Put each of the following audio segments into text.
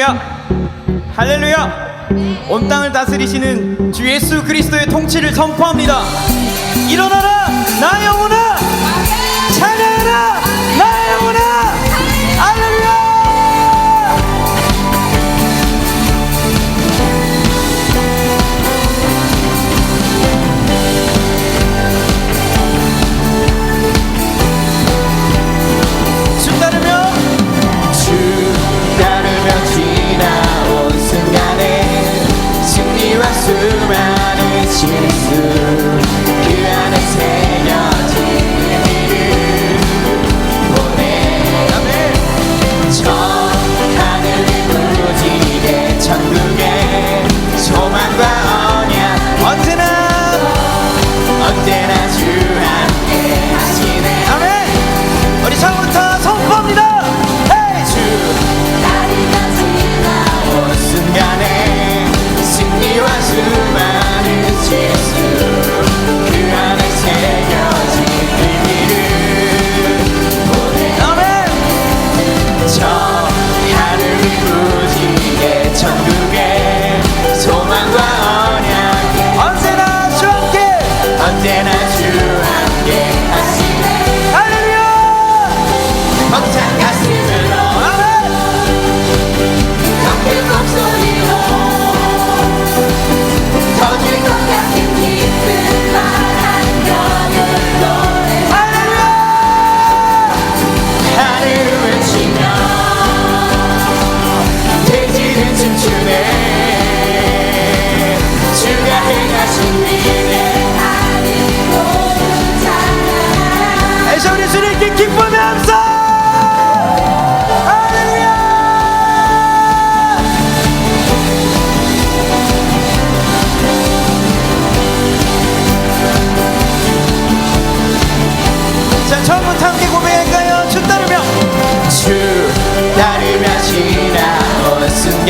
할렐루야. 할렐루야. 온 땅을 다스리시는 주 예수 그리스도의 통치를 선포합니다. 일어나라. 나 영혼아 수많은 실수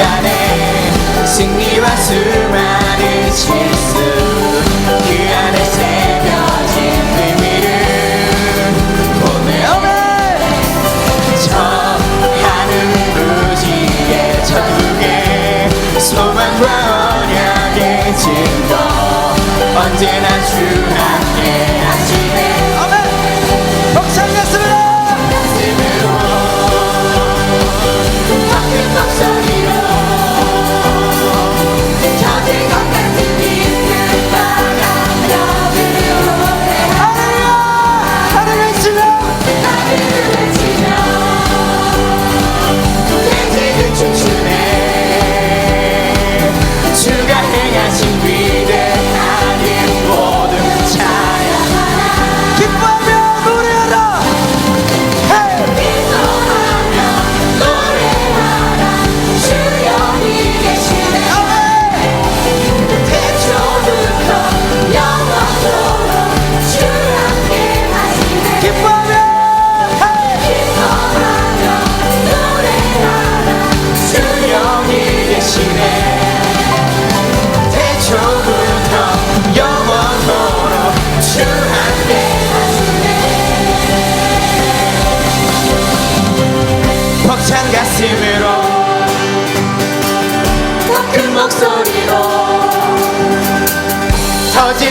순간에 승리와 수많은 실수 그 안에 새겨진 의미를 보내오 저 하늘 무지에 천국에 소망과 언약의 증거 언제나 주함께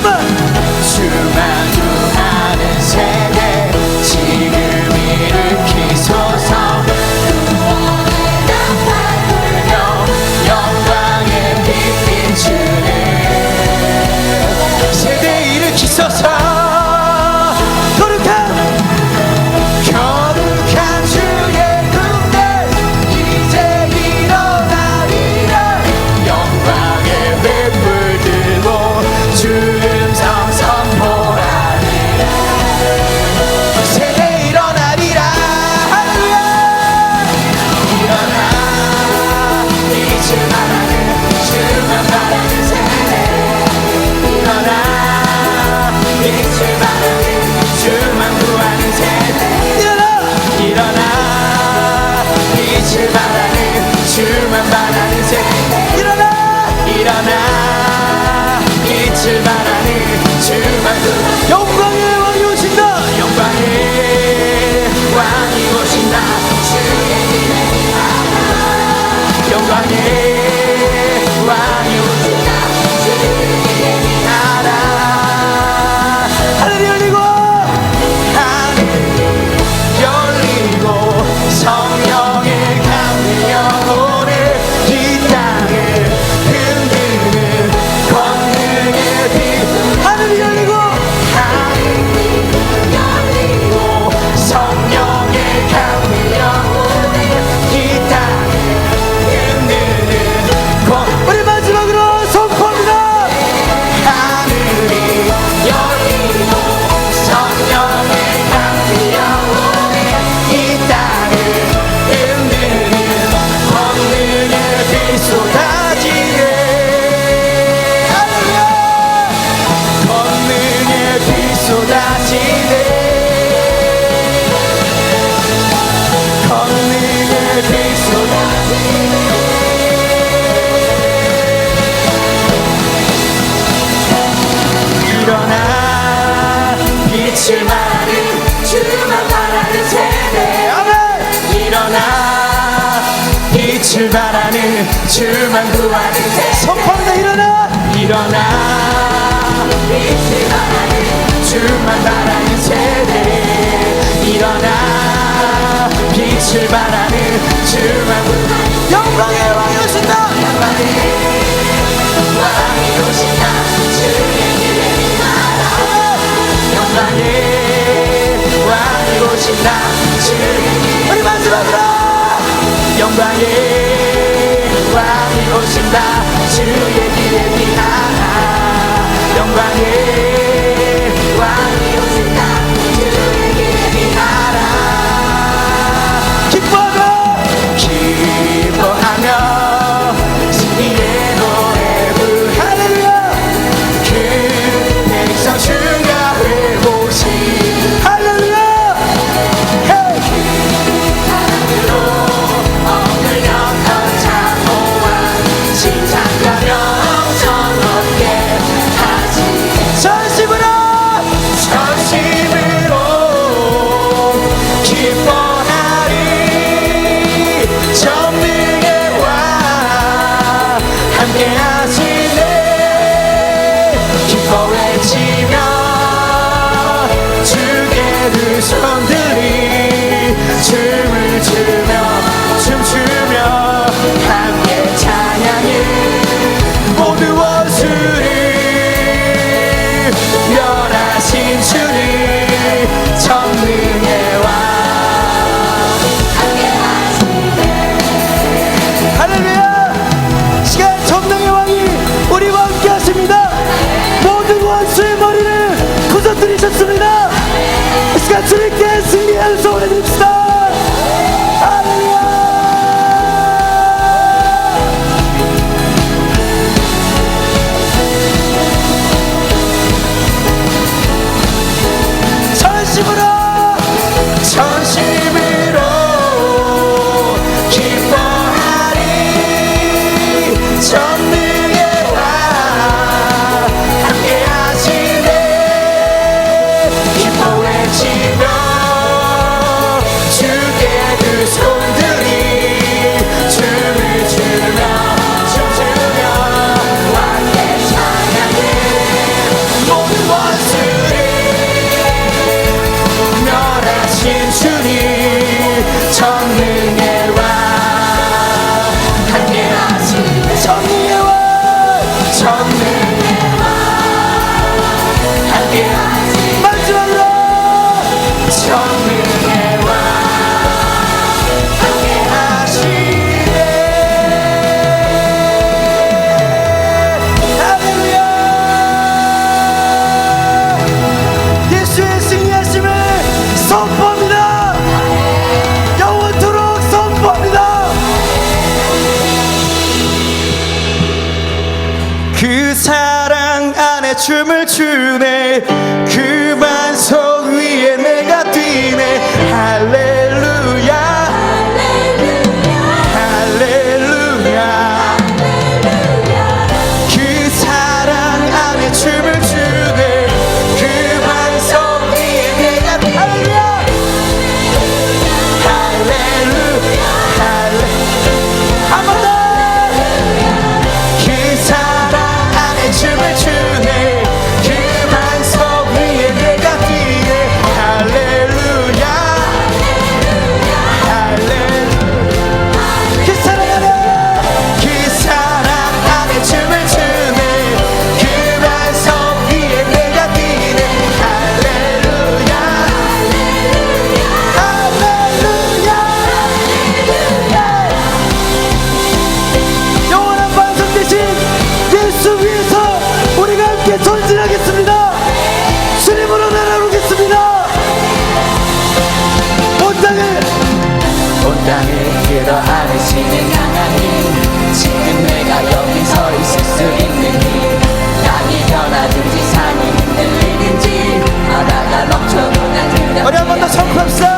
同们 출발하는 주만 구하는 선포합니다 일어나. 일어나. 주만 바라는 세대. 일어나. 빛을 바라는 주만 구하는 영광의 왕이 오신다. 영광의 왕이 오신다. 영광의 왕이 오신다. 주의 우리 마지막으로. 영광의 왕이 오신다. 주의 이름이 아 영광의 왕. 인도하시는 하나님 지금 내가 여기 서 있을 수 있는 힘 땅이 변하든지 산이 흔들리든지 바다가 멈춰도 난 그냥 어려 한번더 성급합시다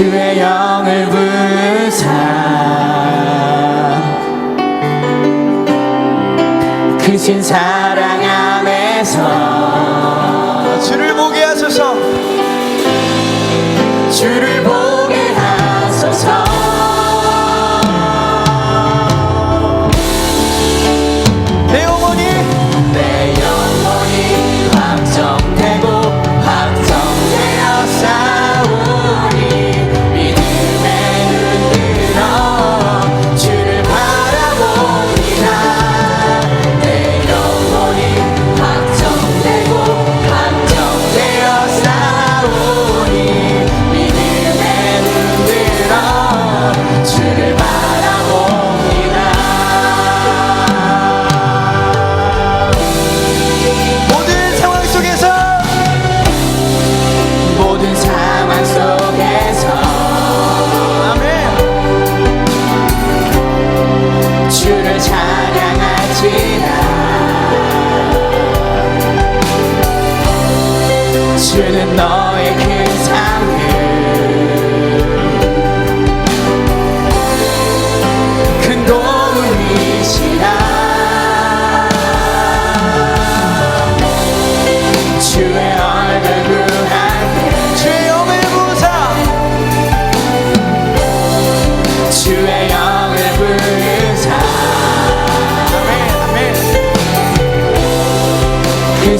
주의 영을 부사 크신 사랑 안에서 주를 보게 하소서. 주를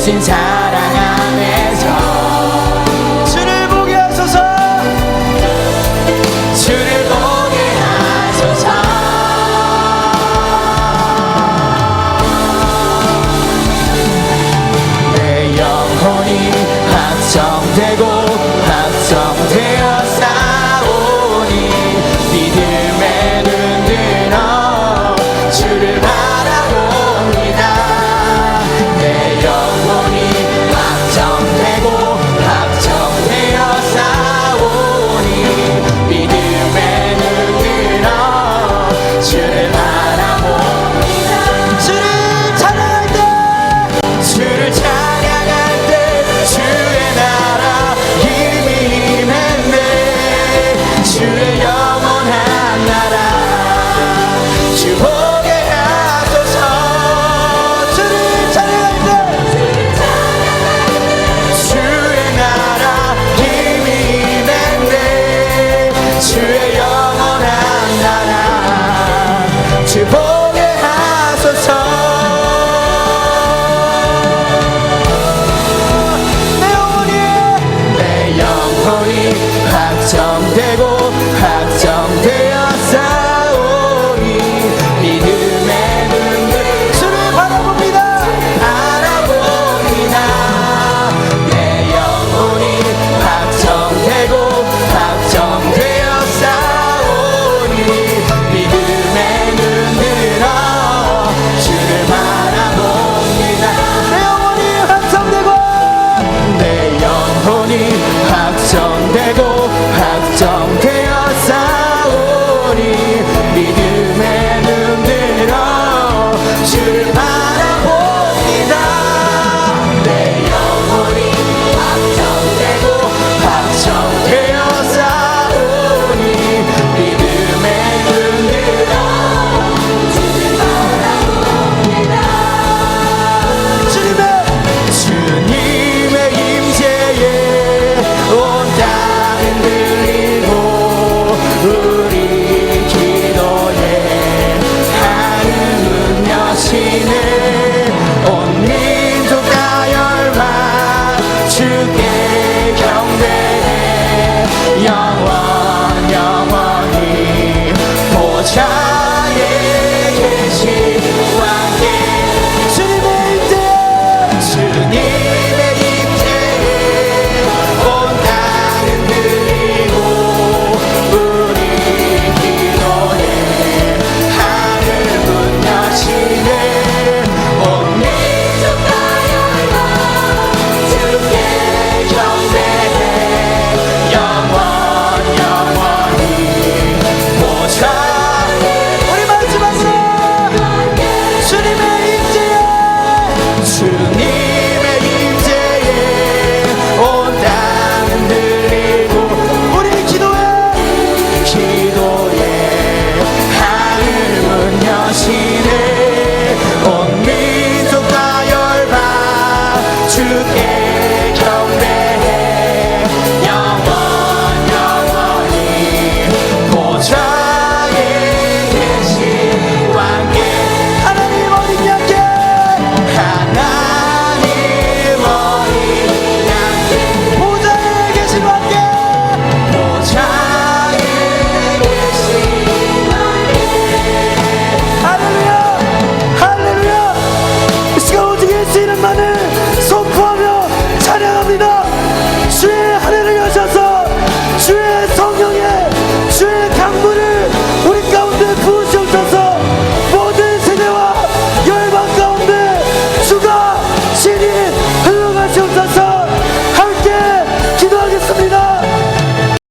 心才